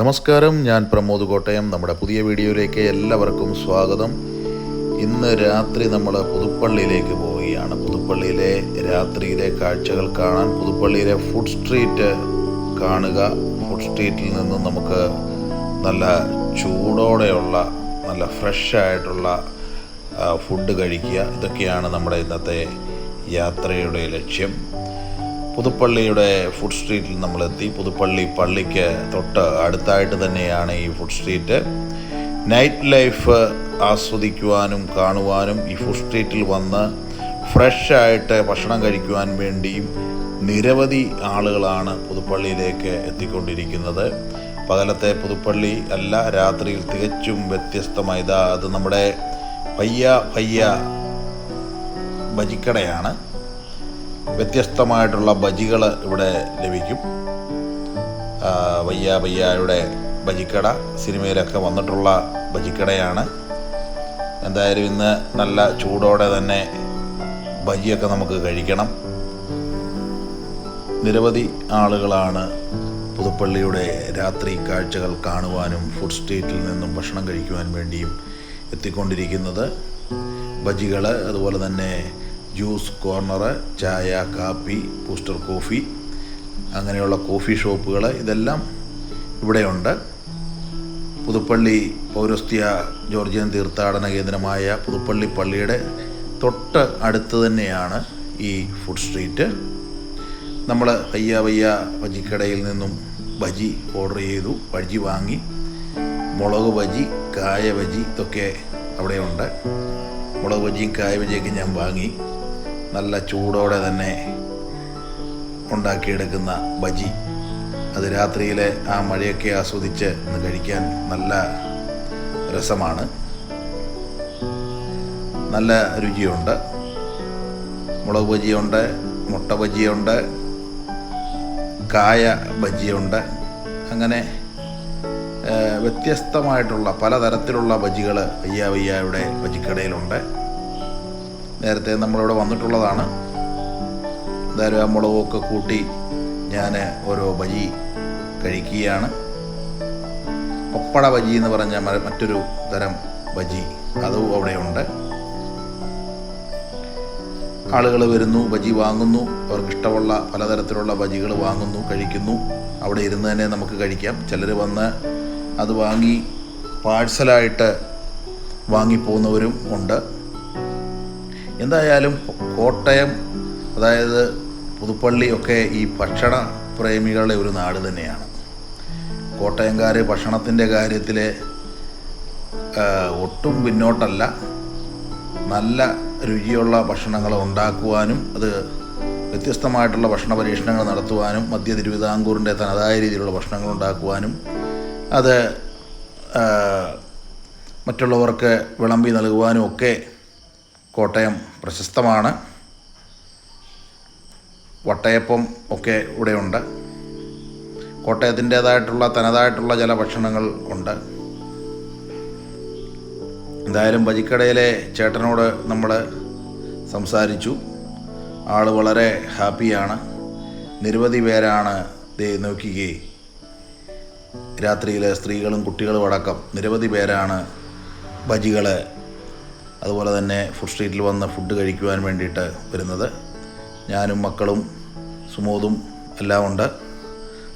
നമസ്കാരം ഞാൻ പ്രമോദ് കോട്ടയം. നമ്മുടെ പുതിയ വീഡിയോയിലേക്ക് എല്ലാവർക്കും സ്വാഗതം. ഇന്ന് രാത്രി നമ്മൾ പുതുപ്പള്ളിയിലേക്ക് പോവുകയാണ്. പുതുപ്പള്ളിയിലെ രാത്രിയിലെ കാഴ്ചകൾ കാണാൻ പുതുപ്പള്ളിയിലെ ഫുഡ് സ്ട്രീറ്റ് കാണുക. ഫുഡ് സ്ട്രീറ്റിൽ നിന്നും നമുക്ക് നല്ല ചൂടോടെയുള്ള നല്ല ഫ്രഷ് ആയിട്ടുള്ള ഫുഡ് കഴിക്കുക. ഇതൊക്കെയാണ് നമ്മുടെ ഇന്നത്തെ യാത്രയുടെ ലക്ഷ്യം. പുതുപ്പള്ളിയുടെ ഫുഡ് സ്ട്രീറ്റിൽ നമ്മളെത്തി. പുതുപ്പള്ളി പള്ളിക്ക് തൊട്ട് അടുത്തായിട്ട് തന്നെയാണ് ഈ ഫുഡ് സ്ട്രീറ്റ് നൈറ്റ് ലൈഫ് ആസ്വദിക്കുവാനും കാണുവാനും ഈ ഫുഡ് സ്ട്രീറ്റിൽ വന്ന് ഫ്രഷ് ആയിട്ട് ഭക്ഷണം കഴിക്കുവാൻ വേണ്ടിയും നിരവധി ആളുകളാണ് പുതുപ്പള്ളിയിലേക്ക് എത്തിക്കൊണ്ടിരിക്കുന്നത്. പകലത്തെ പുതുപ്പള്ളി അല്ല രാത്രിയിൽ തികച്ചും വ്യത്യസ്തമായി അത് നമ്മുടെ പയ്യ പയ്യ ബജിക്കടയാണ്. വ്യത്യസ്തമായിട്ടുള്ള ബജികൾ ഇവിടെ ലഭിക്കും. വയ്യ വയ്യായുടെ ബജിക്കട സിനിമയിലൊക്കെ വന്നിട്ടുള്ള ബജിക്കടയാണ്. എന്തായാലും ഇന്ന് നല്ല ചൂടോടെ തന്നെ ബജിയൊക്കെ നമുക്ക് കഴിക്കണം. നിരവധി ആളുകളാണ് പുതുപ്പള്ളിയുടെ രാത്രി കാഴ്ചകൾ കാണുവാനും ഫുഡ് സ്ട്രീറ്റിൽ നിന്നും ഭക്ഷണം കഴിക്കുവാൻ വേണ്ടിയും എത്തിക്കൊണ്ടിരിക്കുന്നത്. ബജികൾ അതുപോലെ തന്നെ ജ്യൂസ് കോർണർ ചായ കാപ്പി ബൂസ്റ്റർ കോഫി അങ്ങനെയുള്ള കോഫി ഷോപ്പുകൾ ഇതെല്ലാം ഇവിടെയുണ്ട്. പുതുപ്പള്ളി പൗരസ്ത്യ ജോർജിയൻ തീർത്ഥാടന കേന്ദ്രമായ പുതുപ്പള്ളി പള്ളിയുടെ തൊട്ട് അടുത്ത് തന്നെയാണ് ഈ ഫുഡ് സ്ട്രീറ്റ്. നമ്മൾ പയ്യ പയ്യ ബജിക്കടയിൽ നിന്നും ബജി ഓർഡർ ചെയ്തു ബജി വാങ്ങി. മുളക് ബജി കായ ബജി ഇതൊക്കെ അവിടെയുണ്ട്. മുളക് ബജിയും കായ ബജിയൊക്കെ ഞാൻ വാങ്ങി. നല്ല ചൂടോടെ തന്നെ ഉണ്ടാക്കിയെടുക്കുന്ന ബജി. അത് രാത്രിയിലെ ആ മഴയൊക്കെ ആസ്വദിച്ച് ഒന്ന് കഴിക്കാൻ നല്ല രസമാണ്. നല്ല രുചിയുണ്ട്. മുളക് ബജിയുണ്ട് മുട്ട ബജിയുണ്ട് കായ ബജിയുണ്ട്. അങ്ങനെ വ്യത്യസ്തമായിട്ടുള്ള പലതരത്തിലുള്ള ബജികൾ വയ്യ വയ്യായുടെ ബജിക്കടയിലുണ്ട്. നേരത്തെ നമ്മളിവിടെ വന്നിട്ടുള്ളതാണ്. എന്തായാലും ആ മുളകൊക്കെ കൂട്ടി ഞാൻ ഓരോ ബജി കഴിക്കുകയാണ്. പപ്പട ബജി എന്ന് പറഞ്ഞ മറ്റൊരു തരം ബജി. അതും അവിടെയുണ്ട്. ആളുകൾ വരുന്നു ബജി വാങ്ങുന്നു. അവർക്കിഷ്ടമുള്ള പലതരത്തിലുള്ള ബജികൾ വാങ്ങുന്നു കഴിക്കുന്നു. അവിടെ ഇരുന്ന് തന്നെ നമുക്ക് കഴിക്കാം. ചിലർ വന്ന് അത് വാങ്ങി പാഴ്സലായിട്ട് വാങ്ങിപ്പോകുന്നവരും ഉണ്ട്. എന്തായാലും കോട്ടയം അതായത് പുതുപ്പള്ളി ഒക്കെ ഈ ഭക്ഷണ പ്രേമികളുടെ ഒരു നാട് തന്നെയാണ്. കോട്ടയംകാർ ഭക്ഷണത്തിന്റെ കാര്യത്തിൽ ഒട്ടും പിന്നോട്ടല്ല. നല്ല രുചിയുള്ള ഭക്ഷണങ്ങൾ ഉണ്ടാക്കുവാനും അത് വ്യത്യസ്തമായിട്ടുള്ള ഭക്ഷണ പരീക്ഷണങ്ങൾ നടത്തുവാനും മധ്യ തിരുവിതാംകൂറിന്റെ തനതായ രീതിയിലുള്ള ഭക്ഷണങ്ങൾ ഉണ്ടാക്കുവാനും അത് മറ്റുള്ളവർക്ക് വിളമ്പി നൽകുവാനും ഒക്കെ കോട്ടയം പ്രശസ്തമാണ്. വട്ടയപ്പം ഒക്കെ ഇവിടെയുണ്ട്. കോട്ടയത്തിന്റേതായിട്ടുള്ള തനതായിട്ടുള്ള ചില ഭക്ഷണങ്ങൾ ഉണ്ട്. എന്തായാലും ബജിക്കടയിലെ ചേട്ടനോട് നമ്മൾ സംസാരിച്ചു. ആൾ വളരെ ഹാപ്പിയാണ്. നിരവധി പേരാണ് ദേ നോക്കിക്കേ. രാത്രിയിൽ സ്ത്രീകളും കുട്ടികളും അടക്കം നിരവധി പേരാണ് ബജികൾ അതുപോലെ തന്നെ ഫുഡ് സ്ട്രീറ്റിൽ വന്ന് ഫുഡ് കഴിക്കുവാൻ വേണ്ടിയിട്ട് വരുന്നത്. ഞാനും മക്കളും സുമോദും എല്ലാം ഉണ്ട്.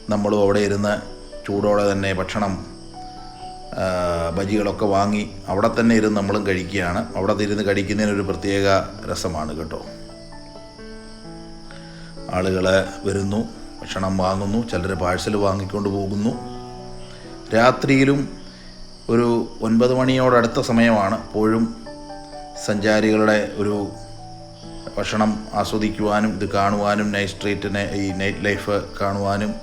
നമ്മളും അവിടെ ഇരുന്ന് ചൂടോടെ തന്നെ ഭക്ഷണം ബജികളൊക്കെ വാങ്ങി അവിടെ തന്നെ ഇരുന്ന് നമ്മളും കഴിക്കുകയാണ്. അവിടെ ഇരുന്ന് കഴിക്കുന്നതിനൊരു പ്രത്യേക രസമാണ് കേട്ടോ. ആളുകൾ വരുന്നു ഭക്ഷണം വാങ്ങുന്നു ചിലർ പാഴ്സൽ വാങ്ങിക്കൊണ്ട് പോകുന്നു. രാത്രിയിലും ഒരു ഒൻപത് മണിയോടടുത്ത സമയമാണ്. എപ്പോഴും സഞ്ചാരികളുടെ ഒരു ഭക്ഷണം ആസ്വദിക്കുവാനും ഇത് കാണുവാനും നൈറ്റ് സ്ട്രീറ്റിനെ ഈ നൈറ്റ് ലൈഫ് കാണുവാനും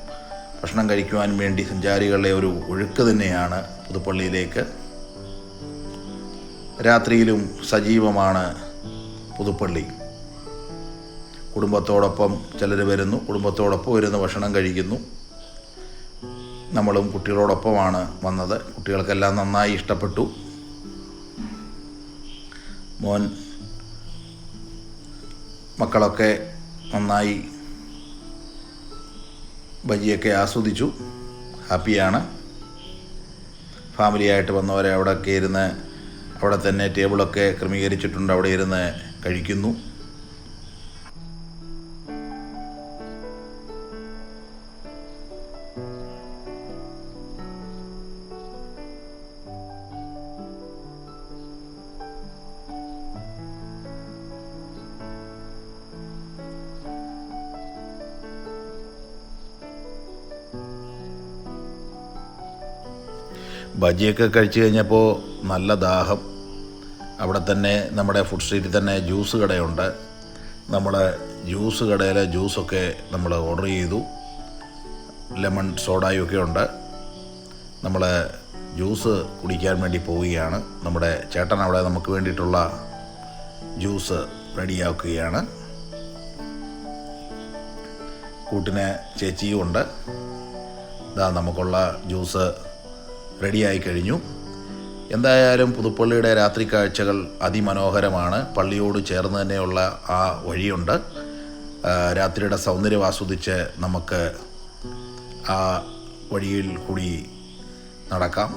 ഭക്ഷണം കഴിക്കുവാനും വേണ്ടി സഞ്ചാരികളുടെ ഒരു ഒഴുക്ക് തന്നെയാണ് പുതുപ്പള്ളിയിലേക്ക്. രാത്രിയിലും സജീവമാണ് പുതുപ്പള്ളി. കുടുംബത്തോടൊപ്പം ചിലർ വരുന്നു കുടുംബത്തോടൊപ്പം വരുന്ന ഭക്ഷണം കഴിക്കുന്നു. നമ്മളും കുട്ടികളോടൊപ്പമാണ് വന്നത്. കുട്ടികൾക്കെല്ലാം നന്നായി ഇഷ്ടപ്പെട്ടു. മോൻ മക്കളൊക്കെ നന്നായി ബജിയൊക്കെ ആസ്വദിച്ചു. ഹാപ്പിയാണ്. ഫാമിലിയായിട്ട് വന്നവരെ അവിടെയൊക്കെ ഇരുന്ന് അവിടെ തന്നെ ടേബിളൊക്കെ ക്രമീകരിച്ചിട്ടുണ്ട് അവിടെ ഇരുന്ന് കഴിക്കുന്നു. ബജിയൊക്കെ കഴിച്ചു കഴിഞ്ഞപ്പോൾ നല്ല ദാഹം. അവിടെ തന്നെ നമ്മുടെ ഫുഡ് സ്ട്രീറ്റിൽ തന്നെ ജ്യൂസ് കടയുണ്ട്. നമ്മൾ ജ്യൂസ് കടയിലെ ജ്യൂസൊക്കെ നമ്മൾ ഓർഡർ ചെയ്തു. ലെമൺ സോഡായും ഒക്കെ ഉണ്ട്. നമ്മൾ ജ്യൂസ് കുടിക്കാൻ വേണ്ടി പോവുകയാണ്. നമ്മുടെ ചേട്ടൻ അവിടെ നമുക്ക് വേണ്ടിയിട്ടുള്ള ജ്യൂസ് റെഡിയാക്കുകയാണ്. കൂട്ടിന് ചേച്ചിയും ഉണ്ട്. ഇതാ നമുക്കുള്ള ജ്യൂസ് റെഡിയായി കഴിഞ്ഞു. എന്തായാലും പുതുപ്പള്ളിയുടെ രാത്രി കാഴ്ചകൾ അതിമനോഹരമാണ്. പള്ളിയോട് ചേർന്ന് തന്നെയുള്ള ആ വഴിയുണ്ട്. രാത്രിയുടെ സൗന്ദര്യം ആസ്വദിച്ച് നമുക്ക് ആ വഴിയിൽ കൂടി നടക്കാം.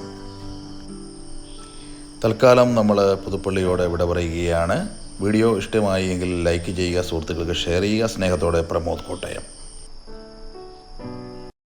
തൽക്കാലം നമ്മൾ പുതുപ്പള്ളിയോട് വിട പറയുകയാണ്. വീഡിയോ ഇഷ്ടമായി എങ്കിൽ ലൈക്ക് ചെയ്യുക സുഹൃത്തുക്കൾക്ക് ഷെയർ ചെയ്യുക. സ്നേഹത്തോടെ പ്രമോദ് കോട്ടയം.